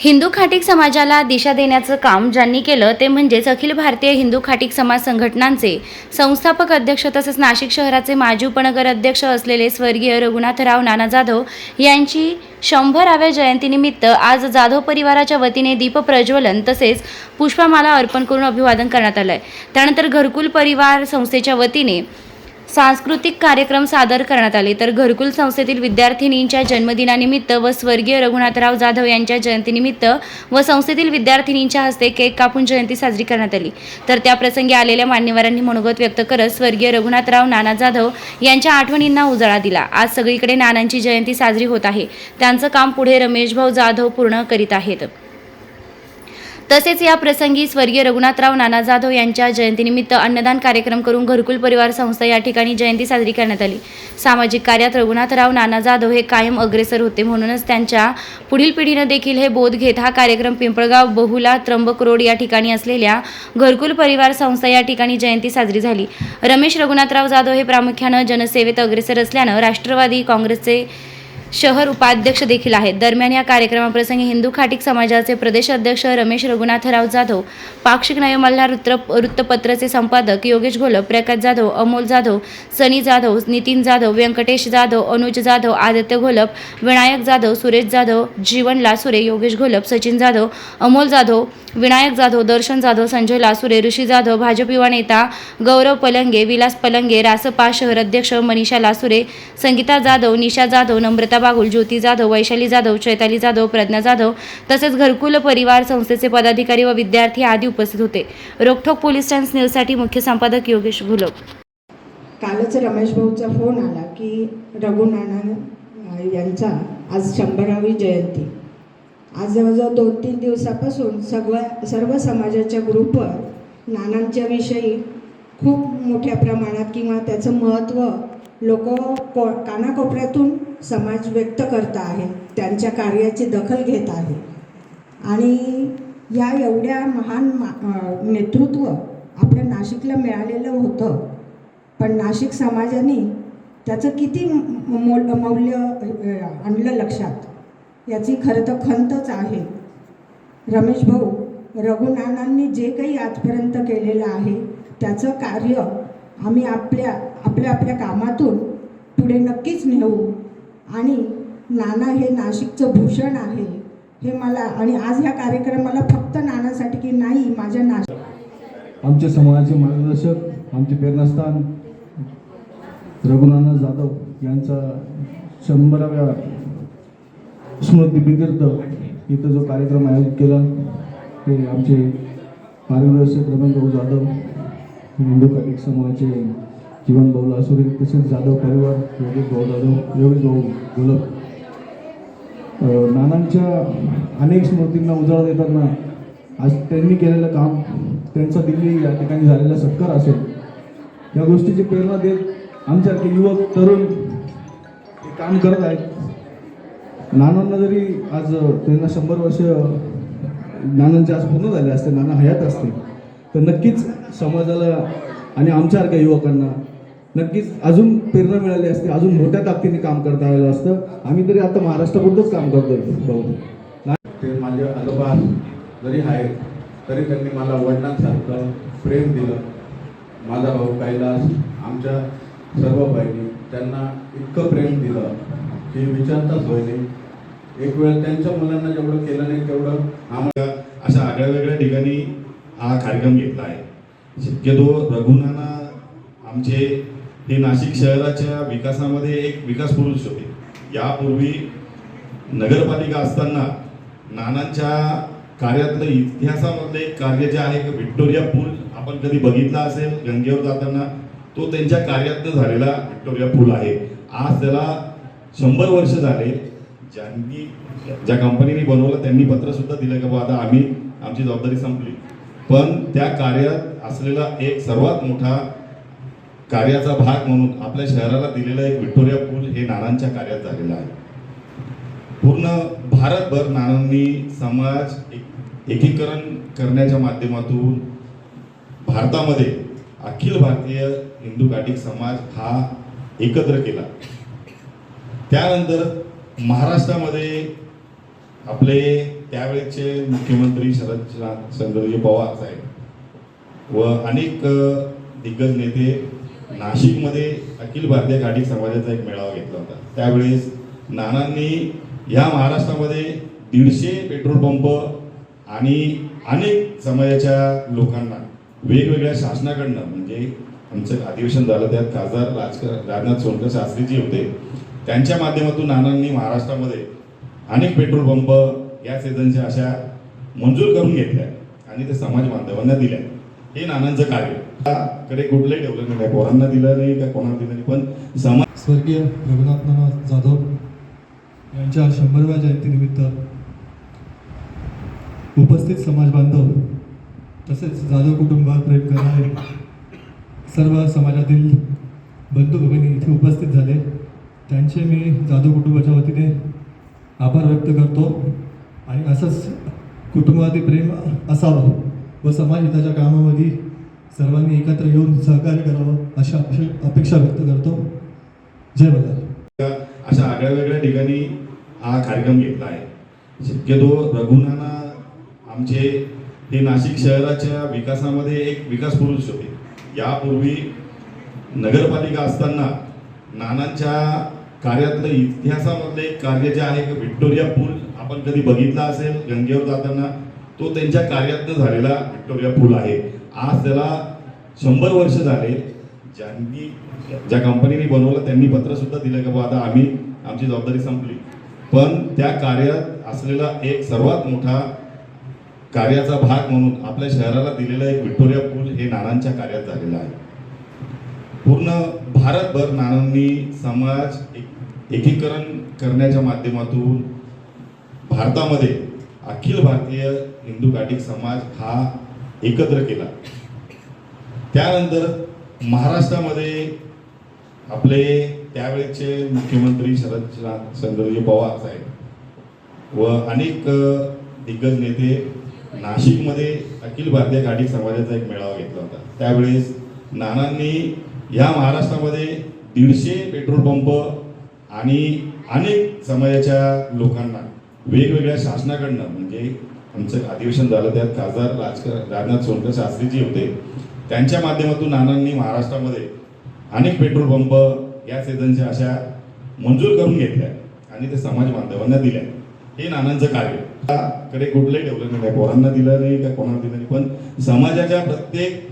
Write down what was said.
हिंदू खाटीक समाजाला दिशा देण्याचं काम ज्यांनी केलं ते म्हणजेच अखिल भारतीय हिंदू खाटीक समाज संघटनांचे संस्थापक अध्यक्ष तसेच नाशिक शहराचे माजी उपनगर अध्यक्ष असलेले स्वर्गीय रघुनाथराव नाना जाधव यांची शंभराव्या जयंतीनिमित्त आज जाधव परिवाराच्या वतीने दीप प्रज्वलन तसेच पुष्पमाला अर्पण करून अभिवादन करण्यात आलं आहे त्यानंतर घरकुल परिवार संस्थेच्या वतीने सांस्कृतिक कार्यक्रम सादर करण्यात आले. तर घरकुल संस्थेतील विद्यार्थिनींच्या जन्मदिनानिमित्त व स्वर्गीय रघुनाथराव जाधव यांच्या जयंतीनिमित्त व संस्थेतील विद्यार्थिनींच्या हस्ते केक कापून जयंती साजरी करण्यात आली. तर त्या प्रसंगी आलेल्या मान्यवरांनी मनोगत व्यक्त करत स्वर्गीय रघुनाथराव नाना जाधव यांच्या आठवणींना उजाळा दिला. आज सगळीकडे नानांची जयंती साजरी होत आहे. त्यांचं काम पुढे रमेशभाऊ जाधव पूर्ण करीत आहेत. तसेच या प्रसंगी स्वर्गीय रघुनाथराव नाना जाधव यांच्या जयंतीनिमित्त अन्नदान कार्यक्रम करून घरकुल परिवार संस्था या ठिकाणी जयंती साजरी करण्यात आली. सामाजिक कार्यात रघुनाथराव नाना जाधव हे कायम अग्रेसर होते म्हणूनच त्यांच्या पुढील पिढीनं देखील हे बोध घेत हा कार्यक्रम पिंपळगाव बहुला त्र्यंबक रोड या ठिकाणी असलेल्या घरकुल परिवार संस्था या ठिकाणी जयंती साजरी झाली. रमेश रघुनाथराव जाधव हे प्रामुख्यानं जनसेवेत अग्रेसर असल्यानं राष्ट्रवादी काँग्रेसचे शहर उपाध्यक्ष देखील आहेत. दरम्यान या कार्यक्रमाप्रसंगी हिंदू खाटिक समाजाचे प्रदेश अध्यक्ष रमेश रघुनाथराव जाधव पाक्षिक नय मल्हार वृत्त वृत्तपत्राचे संपादक योगेश घोलप प्रकाश जाधव अमोल जाधव सनी जाधव नितीन जाधव व्यंकटेश जाधव अनुज जाधव आदित्य घोलप विनायक जाधव सुरेश जाधव जीवन लासुरे योगेश घोलप सचिन जाधव अमोल जाधव विनायक जाधव दर्शन जाधव संजय लासुरे ऋषी जाधव भाजप युवा नेता गौरव पलंगे विलास पलंगे रासपा शहर अध्यक्ष मनीषा लासुरे संगीता जाधव निशा जाधव नम्रता बागुल ज्योती जाधव वैशाली जाधव चैताली जाधव प्रज्ञा जाधव तसेच घरकुल परिवार संस्थेचे पदाधिकारी व विद्यार्थी आदी उपस्थित होते. रोकठोक पोलीस टाइम्स न्यूजसाठी मुख्य संपादक योगेश भुलक कालच रमेश भाऊचा फोन आला की रघुनाना यांचा आज शंभरावी जयंती. आज जवळजवळ दोन तीन दिवसापासून सगळ्या सर्व समाजाच्या ग्रुपवर नानांच्या विषयी खूप मोठ्या प्रमाणात किंवा त्याचं महत्त्व लोक को कानाकोपऱ्यातून समाज व्यक्त करत आहे त्यांच्या कार्याची दखल घेत आहे. आणि या एवढ्या महान मा नेतृत्व आपल्या नाशिकला मिळालेलं होतं. पण नाशिक समाजाने त्याचं किती मौल मोल मौल्य आणलं लक्षात? याची खरं तर खंतच आहे. रमेश भाऊ रघुनानांनी जे काही आजपर्यंत केलेलं आहे त्याचं कार्य आम्ही आपल्या आपल्या आपल्या कामातून पुढे नक्कीच नेऊ. आणि नाना हे नाशिकचं भूषण आहे. हे मला आणि आज ह्या कार्यक्रमाला फक्त नानासाठी की नाही माझ्या नाशिक आमचे समाजाचे मार्गदर्शक आमचे प्रेरणास्थान रघुनाथ जाधव यांचा शंभराव्या स्मृतिप्रित्यर्थ इथं जो कार्यक्रम आयोजित केला ते आमचे मार्गदर्शक रमेश भाऊ जाधव हिंदू कटिक समाजाचे जीवन भाऊ लासुरे तसेच जाधव परिवार योगेश भाऊ जाधव योगेश भाऊ गुलब नानांच्या अनेक स्मृतींना उजाळा देताना आज त्यांनी केलेलं काम त्यांचा दिल्ली या ठिकाणी झालेला सत्कार असेल या गोष्टीची प्रेरणा देत आमच्यासारखे युवक तरुण हे काम करत आहेत. नानांना जरी आज त्यांना शंभर वर्ष नानांचे आज पूर्ण झाले असते नाना हयात असते तर नक्कीच समाजाला आणि आमच्यासारख्या युवकांना नक्कीच अजून प्रेरणा मिळाली असते अजून मोठ्या ताकदीने काम करता आलेलं असतं. आम्ही तरी आता महाराष्ट्रापुरतंच काम करतोय भाऊ ते माझे आजोबा जरी आहेत तरी त्यांनी मला वडिलांसारखं प्रेम दिलं. माझा भाऊ कैलास आमच्या सर्व बहिणी त्यांना इतकं प्रेम दिलं. की विचारताच होय एक वेळ त्यांच्या मुलांना जेवढं केलं नाही तेवढं आम्हाला अशा आगळ्या वेगळ्या ठिकाणी हा कार्यक्रम घेतला आहे. शक्यतो रघुनाना आमचे हे नाशिक शहराच्या विकासामध्ये एक विकास पुरुष होते. यापूर्वी नगरपालिका असताना नानांच्या कार्यातलं इतिहासामधलं एक कार्य जे आहे व्हिक्टोरिया पूल आपण कधी बघितला असेल गंगेवर जाताना तो त्यांच्या कार्यातनं झालेला व्हिक्टोरिया पूल आहे. आज त्याला शंभर वर्ष झाले ज्यांनी ज्या कंपनीने बनवलं त्यांनी पत्रसुद्धा दिलं की बा आता आम्ही आमची जबाबदारी संपली. पण त्या कार्यात असलेला एक सर्वात मोठा कार्याचा भाग म्हणून आपल्या शहराला दिलेला एक विक्टोरिया पूल हे नानांच्या कार्यात झालेलं आहे. पूर्ण भारतभर नानांनी समाज एक- एकीकरण करण्याच्या माध्यमातून भारतामध्ये अखिल भारतीय हिंदू घाटिक समाज हा एकत्र केला. त्यानंतर महाराष्ट्रामध्ये आपले त्यावेळेचे मुख्यमंत्री शरदचंद्रजी पवार साहेब व अनेक दिग्गज नेते नाशिकमध्ये अखिल भारतीय घाटी समाजाचा एक मेळावा घेतला होता. त्यावेळेस नानांनी ह्या महाराष्ट्रामध्ये दीडशे पेट्रोल पंप आणि अनेक समाजाच्या लोकांना वेगवेगळ्या शासनाकडनं म्हणजे आमचं अधिवेशन झालं त्यात खासदार राजकर राजनाथ सोनकर शास्त्रीजी होते. त्यांच्या माध्यमातून नानांनी महाराष्ट्रामध्ये अनेक पेट्रोल पंप गॅस एजन्सी अशा मंजूर करून घेतल्या आणि ते समाज बांधवांना दिल्या. हे नानांचं कार्य. कडे कुठलंही डेव्हलपमेंट आहे पोरांना दिलं नाही का कोणाला दिलं नाही. पण समाज स्वर्गीय रघुनाथ जाधव यांच्या शंभरव्या जयंतीनिमित्त उपस्थित समाज बांधव तसेच जाधव कुटुंबात प्रेम करणारे सर्व समाजातील बंधू भगिनी इथे उपस्थित झाले. त्यांचे मी जाधव कुटुंबाच्या वतीने आभार व्यक्त करतो आणि असंच कुटुंबातील प्रेम असावं व समाज हिताच्या कामामध्ये सर्वांनी एकत्र येऊन सहकार्य करावं अशा अपेक्षा व्यक्त करतो. जय मल्हार अशा आगळ्या वेगळ्या ठिकाणी हा कार्यक्रम घेतला आहे. शक्यतो रघुनाना आमचे हे नाशिक शहराच्या विकासामध्ये एक विकास पुरुष होते. यापूर्वी नगरपालिका असताना नानांच्या कार्यातलं इतिहासामधलं एक कार्य जे आहे व्हिक्टोरिया पूल आपण कधी बघितला असेल गंगेवर जाताना तो त्यांच्या कार्यातनं झालेला व्हिक्टोरिया पूल आहे. आज त्याला शंभर वर्ष झाले ज्यांनी ज्या कंपनीने बनवलं त्यांनी पत्रसुद्धा दिलं की बाबा आता आम्ही आमची जबाबदारी संपली. पण त्या कार्यात असलेला एक सर्वात मोठा कार्याचा भाग म्हणून आपल्या शहराला दिलेला एक व्हिक्टोरिया पूल हे नानांच्या कार्यात झालेला आहे. पूर्ण भारतभर नानांनी समाज एक- एकीकरण करण्याच्या माध्यमातून भारतामध्ये अखिल भारतीय हिंदू घाटिक समाज हा एकत्र केला. त्यानंतर महाराष्ट्रामध्ये आपले त्यावेळेचे मुख्यमंत्री शरदचंद्रजी पवार साहेब व अनेक दिग्गज नेते नाशिकमध्ये अखिल भारतीय घाटिक समाजाचा एक मेळावा घेतला होता. त्यावेळेस नानांनी या महाराष्ट्रामध्ये दीडशे पेट्रोल पंप आणि अनेक समाजाच्या लोकांना वेगवेगळ्या शासनाकडनं म्हणजे आमचं अधिवेशन झालं त्यात खासदार राजकर राजनाथ सोनकर शास्त्रीजी होते. त्यांच्या माध्यमातून नानांनी महाराष्ट्रामध्ये अनेक पेट्रोल पंप गॅस एजन्सी अशा मंजूर करून घेतल्या आणि ते समाज बांधवांना दिल्या. हे नानांचं कार्य. कडे कुठलंही डेव्हलपमेंट आहे पोरांना दिलं नाही का कोणाला दिलं नाही पण समाजाच्या प्रत्येक